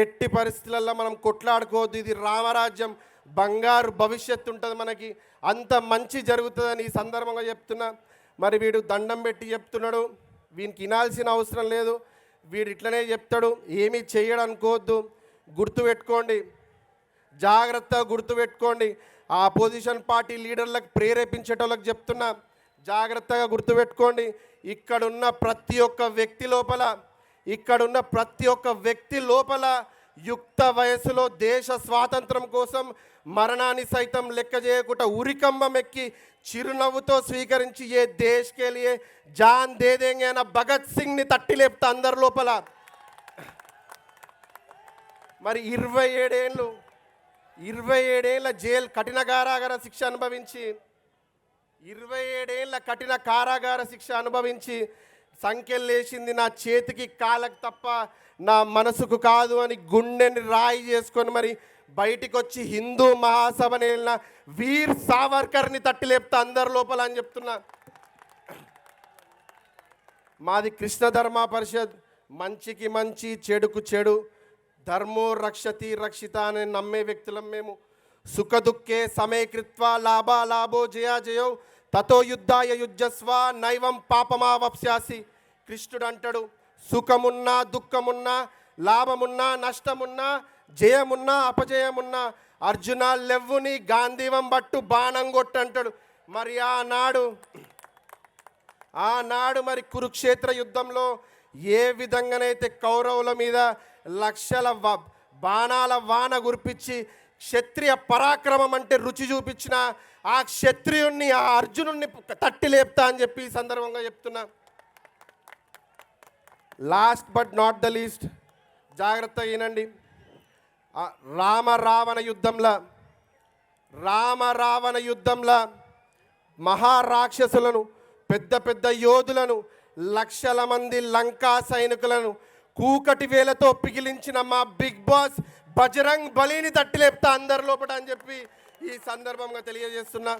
ఎట్టి పరిస్థితులలో మనం కొట్లాడుకోవద్దు. ఇది రామరాజ్యం. బంగారు భవిష్యత్తు ఉంటుంది మనకి. అంత మంచి జరుగుతుందని ఈ సందర్భంగా చెప్తున్నా. మరి వీడు దండం పెట్టి చెప్తున్నాడు. వీనికి వినాల్సిన అవసరం లేదు. వీడు ఇట్లనే చెప్తాడు. ఏమీ చేయడు అనుకోవద్దు. గుర్తుపెట్టుకోండి జాగ్రత్తగా గుర్తుపెట్టుకోండి ఆ అపోజిషన్ పార్టీ లీడర్లకు ప్రేరేపించేటోళ్ళకి చెప్తున్నా. జాగ్రత్తగా గుర్తుపెట్టుకోండి ఇక్కడున్న ప్రతి ఒక్క వ్యక్తి లోపల ఇక్కడున్న ప్రతి ఒక్క వ్యక్తి లోపల యుక్త వయసులో దేశ స్వాతంత్రం కోసం మరణాన్ని సైతం లెక్క చేయకుండా ఉరికంబం ఎక్కి చిరునవ్వుతో స్వీకరించి ఏ దేశ్కే జాన్ దే అన్న భగత్ సింగ్ని తట్టి లేపుతా అందరి లోపల. మరి ఇరవై ఏడేళ్ళు ఇరవై ఏడేళ్ళ జైలు కఠిన కారాగార శిక్ష అనుభవించి ఇరవై ఏడేళ్ళ కఠిన కారాగార శిక్ష అనుభవించి సంఖ్యలేసింది నా చేతికి కాలకు తప్ప నా మనసుకు కాదు అని గుండెని రాయి చేసుకొని మరి బయటికి వచ్చి హిందూ మహాసభని వెళ్ళిన వీర్ సావర్కర్ని తట్టి లేపుతా అందరి లోపల అని చెప్తున్నా. మాది కృష్ణ ధర్మ పరిషత్. మంచికి మంచి చెడుకు చెడు. ధర్మో రక్షతి రక్షిత అని నమ్మే వ్యక్తులం మేము. సుఖదుఃఖే సమయకృత్వ లాభా లాభో జయా జయో. తతో యుద్ధాయ యుద్ధస్వ నైవం పాపమా వప్స్యాసి కృష్ణుడు అంటాడు సుఖమున్నా దుఃఖమున్నా లాభమున్నా నష్టమున్నా జయమున్నా అపజయమున్నా అర్జున లెవ్వుని గాంధీవం బట్టు బాణం కొట్టంటాడు. మరి ఆనాడు ఆనాడు మరి కురుక్షేత్ర యుద్ధంలో ఏ విధంగానైతే కౌరవుల మీద లక్షల బాణాల వాన గురిపించి క్షత్రియ పరాక్రమం అంటే రుచి చూపించిన ఆ క్షత్రియుణ్ణి ఆ అర్జునుణ్ణి తట్టి లేపుతా అని చెప్పి ఈ సందర్భంగా చెప్తున్నా. Last but not the least జాగ్రత్తగా వినండి రామ రావణ యుద్ధంలో రామ రావణ యుద్ధంలో మహారాక్షసులను పెద్ద పెద్ద యోధులను లక్షల మంది లంకా సైనికులను కూకటి వేలతో పిగిలించిన మా బిగ్ బాస్ బజరంగ్ బలిని తట్టి లేపుతా అందరి లోపల అని చెప్పి ఈ సందర్భంగా తెలియజేస్తున్నా.